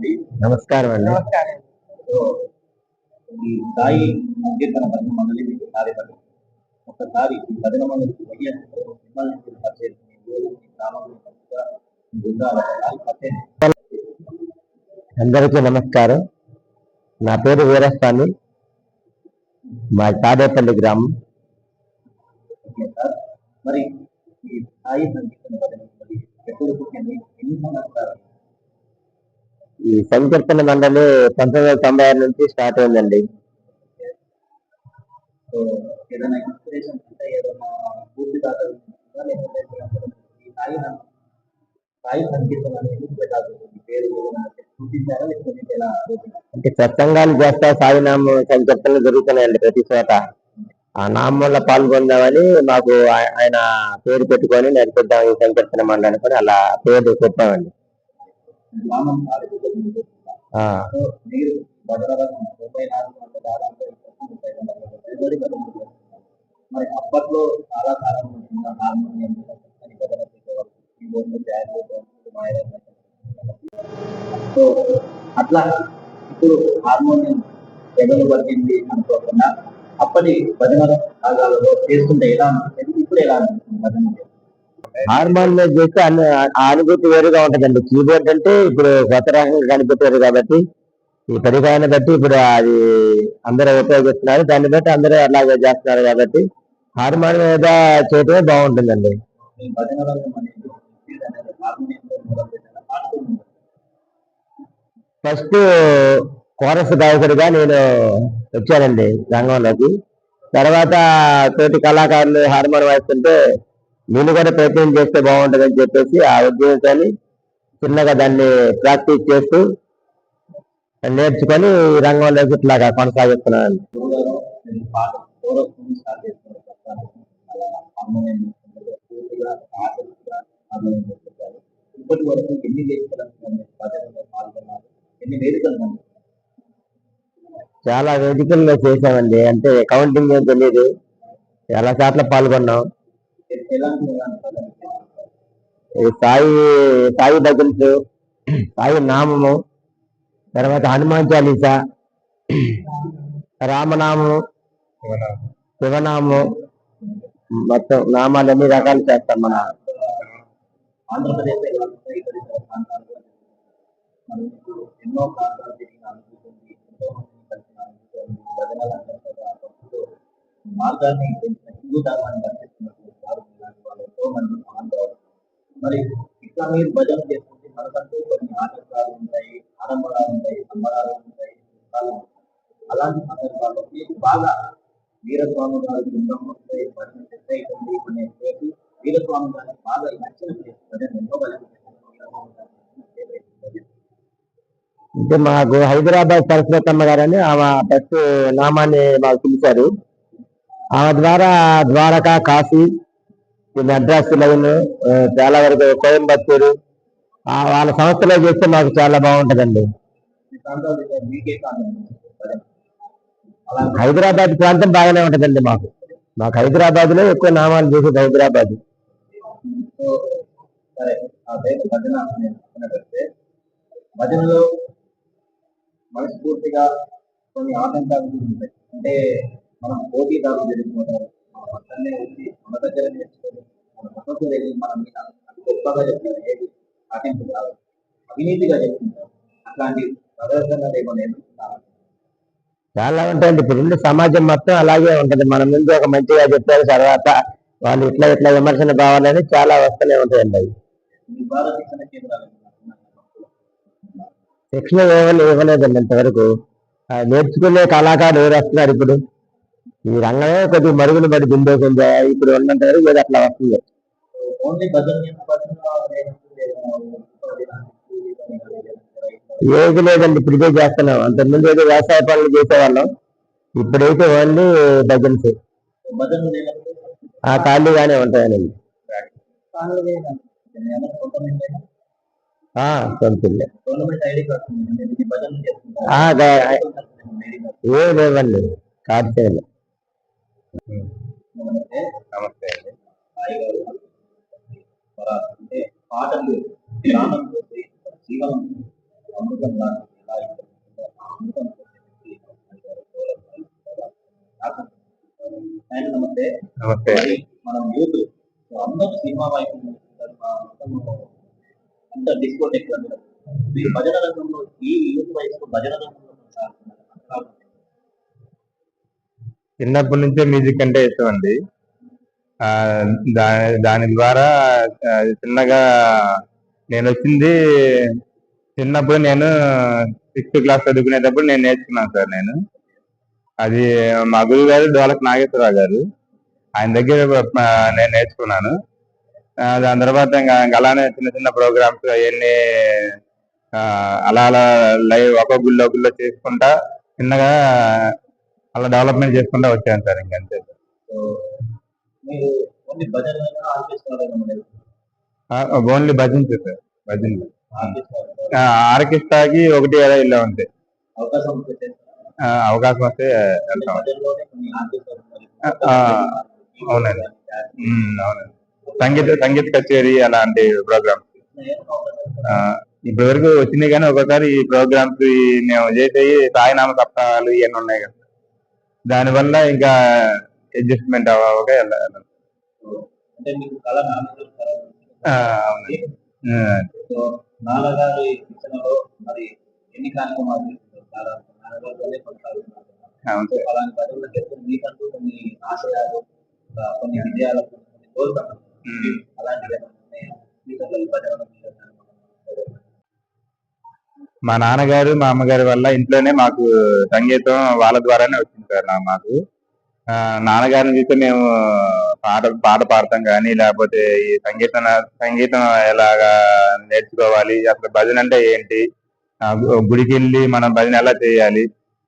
అండి. నమస్కారం అండి. నమస్కారం. సో ఈ సాయి సంకీర్తన భజన మండలి మీకు కార్యక్రమం. ఒకసారి ఈ భజన మండలి పోయేందుకు మిమ్మల్ని మీరు పరిచయం చేయండి. ఈ గ్రామంలో మంచిగా బృందాల పరిచయం అందరికీ నమస్కారం. నా పేరు వీరస్వామి. మా తాడేపల్లి గ్రామం. మరి ఈ సాయి మండలి ఎప్పుడు ఎన్ని సంవత్సరాలు? ఈ సంకీర్తన మండలి పంతొమ్మిది వందల తొంభై ఆరు నుంచి స్టార్ట్ అయిందండి. అంటే సత్సంగాలు చేస్తా సాయినామ సంకీర్తనలు జరుగుతున్నాయండి ప్రతి చోట. ఆ నామంలో పాల్గొందామని మాకు ఆయన పేరు పెట్టుకొని నడిపిద్దాం ఈ సంకీర్తన మండలి కూడా అలా పేరు చెప్పామండి గ్రామం కాలేజీలో ఆ, సో మీరు అప్పట్లో చాలా కాలం సో అట్లా ఇప్పుడు హార్మోనియం ఎవరు పట్టింది అనుకోకుండా అప్పటి భజన రాగాలలో చేస్తుంటే ఎలా అనిపిస్తుంది ఇప్పుడు ఎలా అనిపిస్తుంది భజన? హార్మోన్ మీద చేస్తే అన్ని అనుభూతి వేరుగా ఉంటదండి. కీబోర్డ్ అంటే ఇప్పుడు కొత్త రకంగా కనిపెట్టారు కాబట్టి ఈ పరిపాలన బట్టి ఇప్పుడు అది అందరూ ఉపయోగిస్తున్నారు. దాన్ని బట్టి అందరూ అలాగే చేస్తున్నారు కాబట్టి హార్మోన్ మీద చేయటమే బాగుంటుందండి. ఫస్ట్ కోరస్ గాయకుడిగా నేను వచ్చానండి రంగంలోకి. తర్వాత తోటి కళాకారులు హార్మోన్ వాయిస్తుంటే నేను కూడా ప్రయత్నం చేస్తే బాగుంటుందని చెప్పేసి ఆ ఉద్దేశాన్ని చిన్నగా దాన్ని ప్రాక్టీస్ చేస్తూ నేర్చుకొని రంగంలోకి ఇట్లాగా కొనసాగిస్తున్నాను. చాలా వేదికల్లో చేశామండి. అంటే కౌంటింగ్ ఏం తెలియదు చాలా సార్లు పాల్గొన్నాం. సాయి సాయి భజన్స్ సాయి నామము తర్వాత హనుమాన్ చాలీసా రామనామము శివనామము మొత్తం నామాలు అన్ని రకాలు చేస్తాం మన ఆంధ్రప్రదేశ్ ఎన్నో ప్రాంతాలు తిరిగిన ఎంతో మందిని కలిసిన మార్గాన్ని హిందూ ధర్మాన్ని మరి ఇట్లా మీరు భజన చేసుకుంటే మనకంటూ కొన్ని ఆటంకాలు ఉంటాయి ఆడంబరాలు ఉంటాయి సంబరాలు ఉంటాయి అలాంటి సందర్భాల్లో మీకు బాగా వీరస్వామి గారి బృందం వస్తే భజన సెట్ అవుతుంది అనే పేరు వీరస్వామి గారికి బాగా నచ్చిన ప్లేస్ భజన ఎంతో భజన చేస్తారు. అంటే మాకు హైదరాబాద్ సరస్వతమ్మ గారని ఆమె ఫస్ట్ నామాన్ని మాకు పిలిచారు ఆమె ద్వారా ద్వారకా కాశీ ఈ మద్రాసు లైన్ చాలా వరకు కోయంబత్తూరు వాళ్ళ సంస్థలో చేస్తే మాకు చాలా బాగుంటుందండి. కాదు అలా హైదరాబాద్ ప్రాంతం బాగానే ఉంటుందండి మాకు. మాకు హైదరాబాద్లో ఎక్కువ నామాలు చేసేది హైదరాబాద్. సరే భజనలో మనస్ఫూర్తిగా కొన్ని ఆటంకాలు అంటే మనం పోటీదారులు జరిగిపోతారు పక్కనే మన దగ్గర నేర్చుకొని మన పక్కకు వెళ్ళి మన మీద గొప్పగా ఏది పాటింపు కాదు అవినీతిగా చెప్తుంటారు అట్లాంటి ప్రదర్శనలు ఏమైనా ఎదుర్కొంటారా? చాలా ఉంటాయండి ఇప్పుడు ఉండే సమాజం మొత్తం అలాగే ఉంటది. మన ముందు ఒక మంచిగా చెప్పారు తర్వాత వాళ్ళు ఇట్లా ఇట్లా విమర్శన కావాలని చాలా వస్తూనే ఉంటాయండి. అవి శిక్షణ ఇవ్వలేదండి ఇంతవరకు. నేర్చుకునే కళాకారులు ఎవరు వస్తున్నారు ఇప్పుడు? ఈ రంగమే కొద్దిగా మరుగున పడి దిండేసింది ఇప్పుడు ఉన్నంత వరకు ఏదో అట్లా వస్తుంది. ఏది లేదండి ఇప్పుడు ఇదే చేస్తున్నాం. అంతకుముందు ఏదో వ్యవసాయ పనులు చేసేవాళ్ళం. ఇప్పుడైతే ఓన్లీ భజన్స్ ఆ ఖాళీగానే ఐడి కార్డ్స్ ఏ లేవండి కార్డ్ చేయలేదు. నమస్తే నమస్తే అండి అంటే పాటలు ధ్యానం చేసి జీవనం అమృతం లాంటి ఎలా అమృతం నమస్తే నమస్తే మనం యూత్ అందరూ సినిమా వైపు అంత డిస్కోటెక్ భజన రంగంలో ఈ యూత్ వయసు భజన రంగంలో చిన్నప్పటి నుంచే మ్యూజిక్ అంటే ఇష్టం అండి. దాని దాని ద్వారా చిన్నగా నేను వచ్చింది చిన్నప్పుడు నేను సిక్స్త్ క్లాస్ చదువుకునేటప్పుడు నేను నేర్చుకున్నాను సార్ నేను. అది మా గురువు గారు డోలక్ నాగేశ్వరరావు గారు. ఆయన దగ్గర నేను నేర్చుకున్నాను. దాని తర్వాత ఇంకా అలానే చిన్న చిన్న ప్రోగ్రామ్స్ అవన్నీ అలా అలా లైవ్ ఒక గుళ్ళో గుళ్ళో చేసుకుంటా చిన్నగా అలా డెవలప్మెంట్ చేసుకుంటా వచ్చాను సార్ ఇంకంతే ఓన్లీ భజన సార్ ఆర్కెస్ట్రా ఆర్కెస్ట్రాకి ఒకటి అలా వెళ్ళాం అంతే అవకాశం వస్తే వెళ్తాం. అవునండి. అవునండి. సంగీత సంగీత కచేరీ అలాంటి ప్రోగ్రామ్స్. ఇప్పటి వరకు వచ్చినాయి కానీ ఒకసారి ఈ ప్రోగ్రామ్స్ మేము చేసేవి సాయినామ సప్తాహాలు ఇవన్నీ ఉన్నాయి కదా. దానివల్ల ఇంకా అడ్జస్ట్మెంట్ అవ్వక వెళ్ళాలి అలాంటి మా నాన్నగారు మా అమ్మగారి వల్ల ఇంట్లోనే మాకు సంగీతం వాళ్ళ ద్వారానే వచ్చింది సార్ నా మాకు. నాన్నగారిని చూస్తే మేము పాట పాట పాడతాం కానీ లేకపోతే ఈ సంగీతం సంగీతం ఎలాగా నేర్చుకోవాలి అసలు భజన అంటే ఏంటి గుడికి వెళ్ళి మనం భజన ఎలా చేయాలి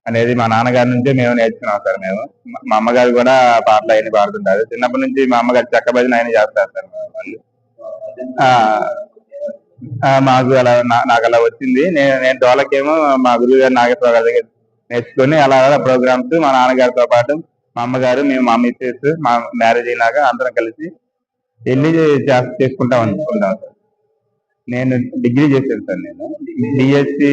అనేది మా నాన్నగారి నుంచే మేము నేర్చుకున్నాం సార్ మేము. మా- అమ్మగారు కూడా పాటలు అవన్నీ పాడుతుంటారు. చిన్నప్పటి నుంచి మా అమ్మగారు చెక్క భజన అయినా చేస్తారు సార్ వాళ్ళు. మాకు అలా నా- నాకు అలా వచ్చింది. నేను నేను డోలకేమో మా గురువు గారు నాగేశ్వర గారి దగ్గర నేర్చుకుని అలా అలా ప్రోగ్రామ్స్ మా నాన్నగారితో పాటు మా అమ్మగారు మేము మా మిస్సెస్ మా మ్యారేజ్ అయినాక అందరం కలిసి వెళ్ళి చే- చేసుకుంటాం అనుకుంటాం సార్? నేను డిగ్రీ చేశాను సార్ నేను. డిఎస్సి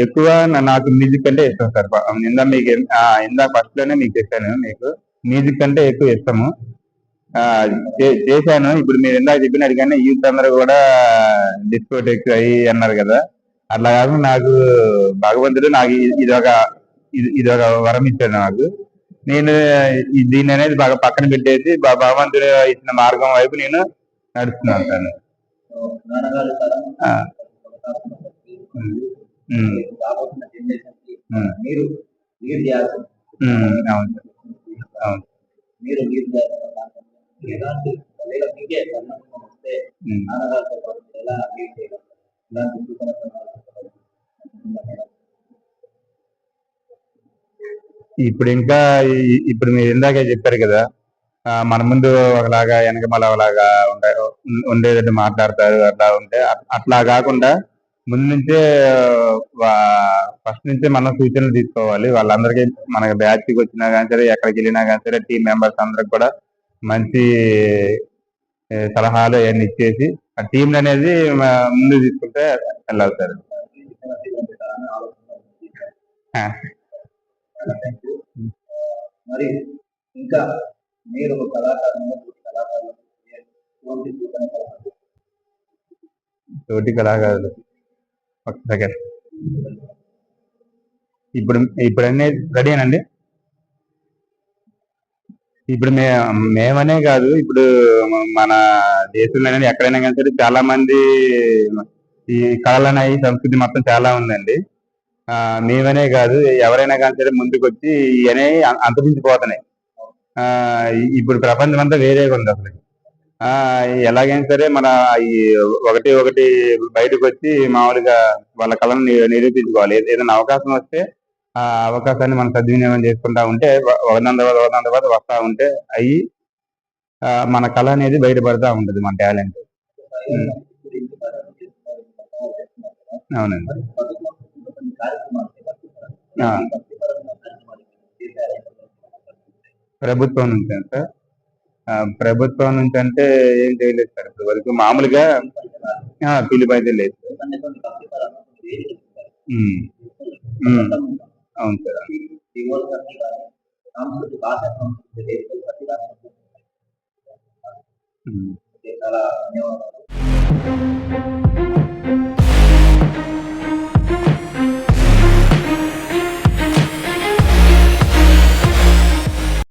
ఎక్కువ నాకు మ్యూజిక్ అంటే ఇష్టం సార్. ఇందా మీకు ఇందా ఫస్ట్లోనే మీకు చెప్పాను మీకు. మ్యూజిక్ అంటే ఎక్కువ ఇష్టము. చేశాను. ఇప్పుడు మీరు ఇందాక చెప్పినట్టు కానీ యూత్ అందరూ కూడా డిస్కోటెక్స్ అయ్యి అన్నారు కదా. అట్లా కాకుండా నాకు భగవంతుడు నాకు ఇది ఇదొక ఇది- ఒక వరం ఇచ్చాడు నాకు. నేను దీన్ని అనేది బాగా పక్కన పెట్టేసి భగవంతుడు ఇచ్చిన మార్గం వైపు నేను నడుస్తున్నాను సార్. అవును సార్. అవును. మీరు ఒకవేళ మీకే వస్తే. నాన్నగారితో పాటు ఎలా లీడ్ చేయగలరు ఇలాంటి సూచన ఇప్పుడు ఇంకా ఇప్పుడు మీరు ఇందాకే చెప్పారు కదా మన ముందు ఒకలాగా వెనక మళ్ళీ ఒకలాగా ఉండే ఉండేటట్టు మాట్లాడతారు అట్లా ఉంటే అట్- అట్లా కాకుండా ముందు నుంచే ఫస్ట్ నుంచే మనం సూచనలు తీసుకోవాలి వాళ్ళందరికీ మనకి బ్యాచ్కి వచ్చినా కానీ సరే ఎక్కడికి వెళ్ళినా కానీ సరే టీం మెంబర్స్ అందరికి కూడా మంచి సలహాలు అవన్నీ ఇచ్చేసి ఆ టీం అనేది ముందు తీసుకుంటే ఆ. మరి ఇంకా మీరు? తోటి కళాకారులు ఒక సెకండ్ ఇప్పుడు ఇప్పుడు అన్నీ రెడీనండి ఇప్పుడు మే మేమనే కాదు ఇప్పుడు మన దేశంలోనే ఎక్కడైనా కానీ సరే చాలా మంది ఈ కళలనే సంస్కృతి మొత్తం చాలా ఉందండి. మేమనే కాదు ఎవరైనా కానీ సరే ముందుకు వచ్చి ఇవనే అంతరించిపోతున్నాయి. ఆ, ఇప్పుడు ప్రపంచం అంతా వేరేగా ఉంది అసలు. ఆ ఎలాగైనా సరే మన ఈ ఒకటి ఒకటి బయటకు వచ్చి మామూలుగా వాళ్ళ కళను నిరూపించుకోవాలి. ఏదైనా అవకాశం వస్తే ఆ అవకాశాన్ని మనం సద్వినియోగం చేసుకుంటా ఉంటే ఒకదాని తర్వాత ఒకదాని తర్వాత వస్తూ ఉంటే అయ్యి మన కళ అనేది బయటపడతా ఉంటుంది మన టాలెంట్. అవునండి. ప్రభుత్వం నుంచి సార్ ప్రభుత్వం నుంచి అంటే ఏం చేయలేదు సార్. ఇప్పుడు వరకు మామూలుగా పిలిపైతే లేదు. సార్ అంటే కొన్ని కంపెనీలు వేరే చెప్తారు. ఉమ్, ఉమ్, అవును సార్ డివోర్స్ అన్ని కానీ సంస్కృతి భాష సంస్కృతి వేరు ప్రతి రాష్ట్రంలో ఉమ్. చాలా ధన్యవాదాలు